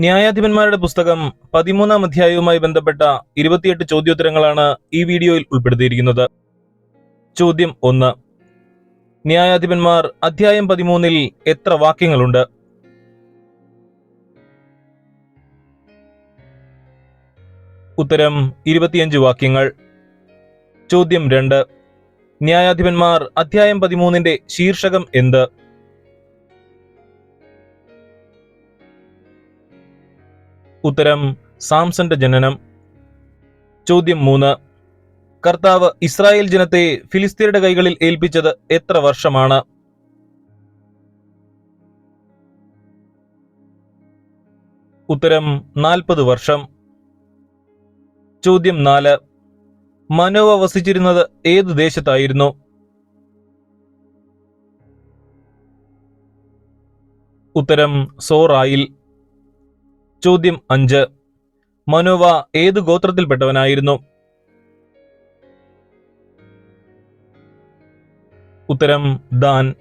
ന്യായാധിപന്മാരുടെ പുസ്തകം പതിമൂന്നാം അധ്യായവുമായി ബന്ധപ്പെട്ട ഇരുപത്തിയെട്ട് ചോദ്യോത്തരങ്ങളാണ് ഈ വീഡിയോയിൽ ഉൾപ്പെടുത്തിയിരിക്കുന്നത്. ചോദ്യം ഒന്ന്. ന്യായാധിപന്മാർ അധ്യായം പതിമൂന്നിൽ എത്ര വാക്യങ്ങളുണ്ട്? ഉത്തരം ഇരുപത്തിയഞ്ച് വാക്യങ്ങൾ. ചോദ്യം രണ്ട്. ന്യായാധിപന്മാർ അധ്യായം പതിമൂന്നിന്റെ ശീർഷകം എന്ത്? ഉത്തരം സാംസന്റെ ജനനം. ചോദ്യം മൂന്ന്. കർത്താവ് ഇസ്രായേൽ ജനത്തെ ഫിലിസ്തീനയുടെ കൈകളിൽ ഏൽപ്പിച്ചത് എത്ര വർഷമാണ്? ഉത്തരം നാൽപ്പത് വർഷം. ചോദ്യം നാല്. മനോവ വസിച്ചിരുന്നത് ഏത് ദേശത്തായിരുന്നു? ഉത്തരം സോറായിൽ. ചോദ്യം അഞ്ച്. മനോവ ഏത് ഗോത്രത്തിൽപ്പെട്ടവനായിരുന്നു? ഉത്തരം ദാൻ.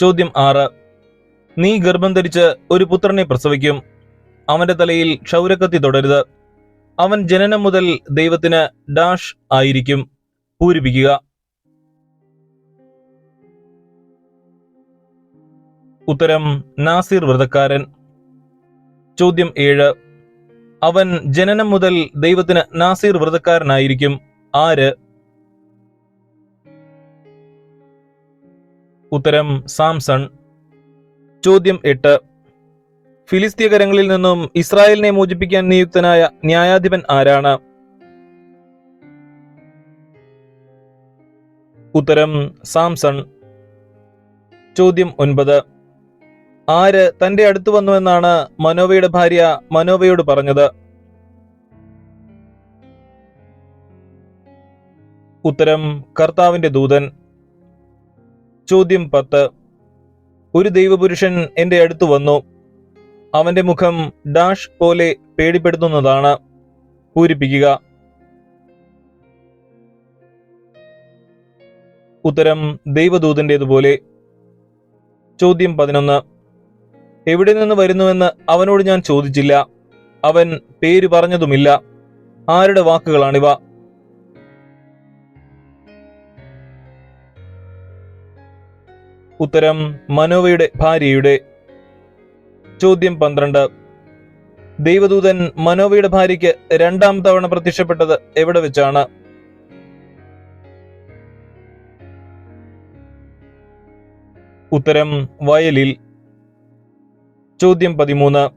ചോദ്യം ആറ്. നീ ഗർഭം ധരിച്ച് ഒരു പുത്രനെ പ്രസവിക്കും. അവന്റെ തലയിൽ ക്ഷൗരക്കത്തി തുടരുത്. അവൻ ജനനം മുതൽ ദൈവത്തിന് ഡാഷ് ആയിരിക്കും. പൂരിപ്പിക്കുക. ഉത്തരം നാസിർ വ്രതക്കാരൻ. ചോദ്യം ഏഴ്. അവൻ ജനനം മുതൽ ദൈവത്തിന് നാസീർ വ്രതക്കാരനായിരിക്കും. ആര്? ഉത്തരം സാംസൺ. ചോദ്യം എട്ട്. ഫിലിസ്തീകരങ്ങളിൽ നിന്നും ഇസ്രായേലിനെ മോചിപ്പിക്കാൻ നിയുക്തനായ ന്യായാധിപൻ ആരാണ്? ഉത്തരം സാംസൺ. ചോദ്യം ഒൻപത്. ആര് തന്റെ അടുത്ത് വന്നുവെന്നാണ് മനോവയുടെ ഭാര്യ മനോവയോട് പറഞ്ഞത്. ഉത്തരം കർത്താവിന്റെ ദൂതൻ. ചോദ്യം പത്ത്. ഒരു ദൈവപുരുഷൻ എന്റെ അടുത്ത് വന്നു. അവന്റെ മുഖം ഡാഷ് പോലെ പേടിപ്പെടുത്തുന്നതാണ്. പൂരിപ്പിക്കുക. ഉത്തരം ദൈവദൂതന്റേതുപോലെ. ചോദ്യം പതിനൊന്ന്. എവിടെ നിന്ന് വരുന്നുവെന്ന് അവനോട് ഞാൻ ചോദിച്ചില്ല. അവൻ പേര് പറഞ്ഞതുമില്ല. ആരുടെ വാക്കുകളാണിവ? ഉത്തരം മനോവയുടെ ഭാര്യയുടെ. ചോദ്യം പന്ത്രണ്ട്. ദൈവദൂതൻ മനോവയുടെ ഭാര്യയ്ക്ക് രണ്ടാം തവണ പ്രത്യക്ഷപ്പെട്ടത് എവിടെ വെച്ചാണ്? ഉത്തരം വയലിൽ. ചോദ്യം പതിമൂന്ന്.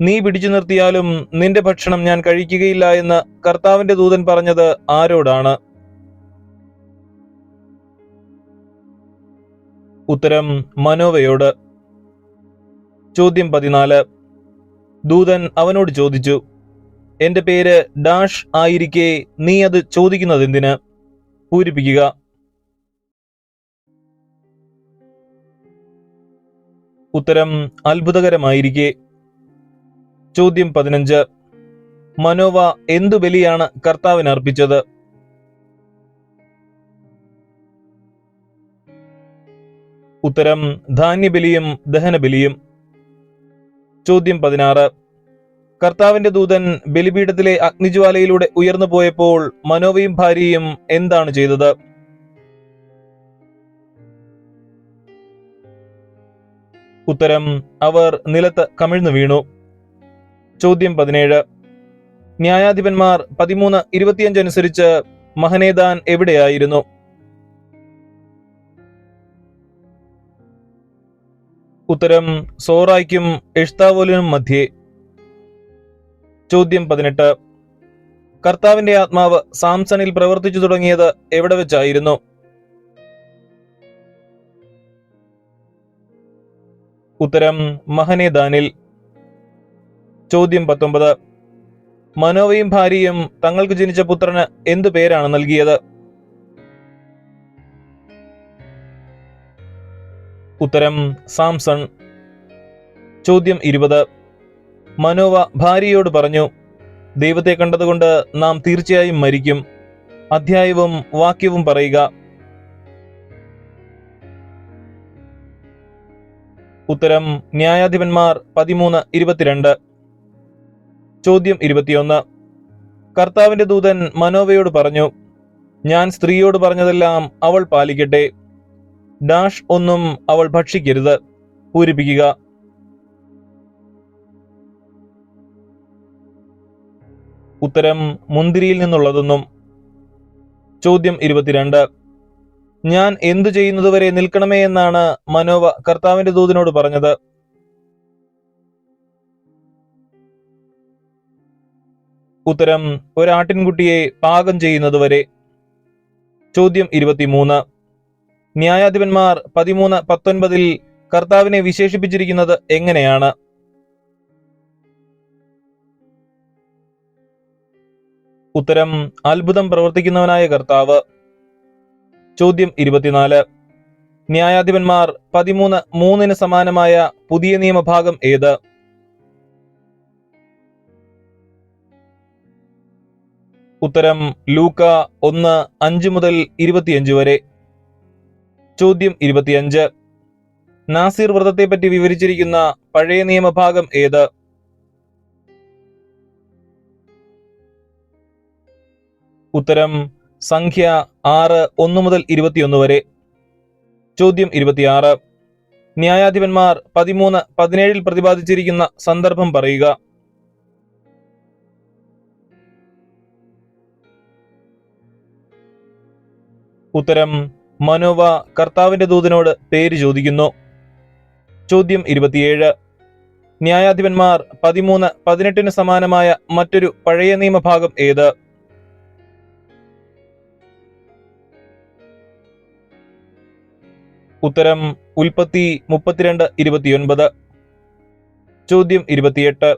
നീ പിടിച്ചു നിർത്തിയാലും നിന്റെ ഭക്ഷണം ഞാൻ കഴിക്കുകയില്ല എന്ന് കർത്താവിന്റെ ദൂതൻ പറഞ്ഞത് ആരോടാണ്? ഉത്തരം മനോവയോട്. ചോദ്യം പതിനാല്. ദൂതൻ അവനോട് ചോദിച്ചു എന്റെ പേര് ഡാഷ് ആയിരിക്കെ നീ അത് ചോദിക്കുന്നത് എന്തിന് പൂരിപ്പിക്കുക. ഉത്തരം അത്ഭുതകരമായിരിക്കെ. ചോദ്യം പതിനഞ്ച്. മനോവ എന്തു ബലിയാണ് കർത്താവിന് അർപ്പിച്ചത് ഉത്തരം ധാന്യബലിയും ദഹനബലിയും. ചോദ്യം പതിനാറ്. കർത്താവിന്റെ ദൂതൻ ബലിപീഠത്തിലെ അഗ്നിജ്വാലയിലൂടെ ഉയർന്നു പോയപ്പോൾ മനോവയും ഭാര്യയും എന്താണ് ചെയ്തത്? ഉത്തരം അവർ നിലത്ത് കമിഴ്ന്നു വീണു. ചോദ്യം പതിനേഴ്. ന്യായാധിപന്മാർ പതിമൂന്ന് ഇരുപത്തിയഞ്ച് അനുസരിച്ച് മഹനേദാൻ എവിടെയായിരുന്നു? ഉത്തരം സോറായ്ക്കും എഷ്താവോലിനും മധ്യേ. ചോദ്യം പതിനെട്ട്. കർത്താവിന്റെ ആത്മാവ് സാംസണിൽ പ്രവർത്തിച്ചു തുടങ്ങിയത് എവിടെ വെച്ചായിരുന്നു? ഉത്തരം മഹനേദാനിൽ. ചോദ്യം പത്തൊമ്പത്. മനോവയും ഭാര്യയും തങ്ങൾക്ക് ജനിച്ച പുത്രന് എന്തു പേരാണ് നൽകിയത്? ഉത്തരം സാംസൺ. ചോദ്യം ഇരുപത്. മനോവ ഭാര്യയോട് പറഞ്ഞു ദൈവത്തെ കണ്ടതുകൊണ്ട് നാം തീർച്ചയായും മരിക്കും. അധ്യായവും വാക്യവും പറയുക. ഉത്തരം ന്യായാധിപന്മാർ പതിമൂന്ന് ഇരുപത്തിരണ്ട്. ചോദ്യം ഇരുപത്തിയൊന്ന്. കർത്താവിന്റെ ദൂതൻ മനോവയോട് പറഞ്ഞു ഞാൻ സ്ത്രീയോട് പറഞ്ഞതെല്ലാം അവൾ പാലിക്കട്ടെ. ഡാഷ് ഒന്നും അവൾ ഭക്ഷിക്കരുത്. പൂരിപ്പിക്കുക. ഉത്തരം മുന്തിരിയിൽ നിന്നുള്ളതൊന്നും. ചോദ്യം ഇരുപത്തിരണ്ട്. ഞാൻ എന്തു ചെയ്യുന്നതുവരെ നിൽക്കണമേ എന്നാണ് മനോവ കർത്താവിന്റെ ദൂതിനോട് പറഞ്ഞത്. ഉത്തരം ഒരാട്ടിൻകുട്ടിയെ പാകം ചെയ്യുന്നതുവരെ. ചോദ്യം ഇരുപത്തിമൂന്ന്. ന്യായാധിപന്മാർ പതിമൂന്ന് പത്തൊൻപതിൽ കർത്താവിനെ വിശേഷിപ്പിച്ചിരിക്കുന്നത് എങ്ങനെയാണ്? ഉത്തരം അത്ഭുതം പ്രവർത്തിക്കുന്നവനായ കർത്താവ്. ചോദ്യം ഇരുപത്തിനാല്. ന്യായാധിപന്മാർ പതിമൂന്ന് മൂന്നിന് സമാനമായ പുതിയ നിയമഭാഗം ഏത്? ഉത്തരം ലൂക്ക ഒന്ന് അഞ്ച് മുതൽ ഇരുപത്തിയഞ്ച് വരെ. ചോദ്യം ഇരുപത്തിയഞ്ച്. നാസിർ വ്രതത്തെപ്പറ്റി വിവരിച്ചിരിക്കുന്ന പഴയ നിയമഭാഗം ഏത്? ഉത്തരം സംഖ്യ ആറ് ഒന്ന് മുതൽ ഇരുപത്തിയൊന്ന് വരെ. ചോദ്യം ഇരുപത്തിയാറ്. ന്യായാധിപന്മാർ പതിമൂന്ന് പതിനേഴിൽ പ്രതിപാദിച്ചിരിക്കുന്ന സന്ദർഭം പറയുക. ഉത്തരം മനോവ കർത്താവിന്റെ ദൂതനോട് പേര് ചോദിക്കുന്നു. ചോദ്യം ഇരുപത്തിയേഴ്. ന്യായാധിപന്മാർ പതിമൂന്ന് പതിനെട്ടിന് സമാനമായ മറ്റൊരു പഴയ നിയമഭാഗം ഏത്? ഉത്തരം ഉൽപ്പത്തി മുപ്പത്തിരണ്ട് ഇരുപത്തിയൊൻപത്. ചോദ്യം ഇരുപത്തിയെട്ട്.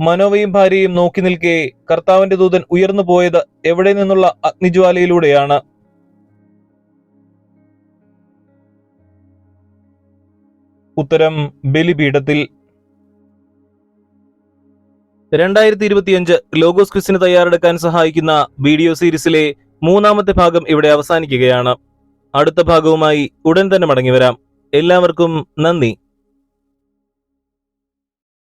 മനോവയും ഭാര്യയും നോക്കി നിൽക്കെ കർത്താവിന്റെ ദൂതൻ ഉയർന്നു പോയത് എവിടെ നിന്നുള്ള അഗ്നിജ്വാലയിലൂടെയാണ്? ഉത്തരം ബലിപീഠത്തിൽ. രണ്ടായിരത്തി ഇരുപത്തിയഞ്ച് ലോഗോസ് ക്വിസിന് തയ്യാറെടുക്കാൻ സഹായിക്കുന്ന വീഡിയോ സീരീസിലെ മൂന്നാമത്തെ ഭാഗം ഇവിടെ അവസാനിക്കുകയാണ്. അടുത്ത ഭാഗവുമായി ഉടൻ തന്നെ മടങ്ങിവരാം. എല്ലാവർക്കും നന്ദി.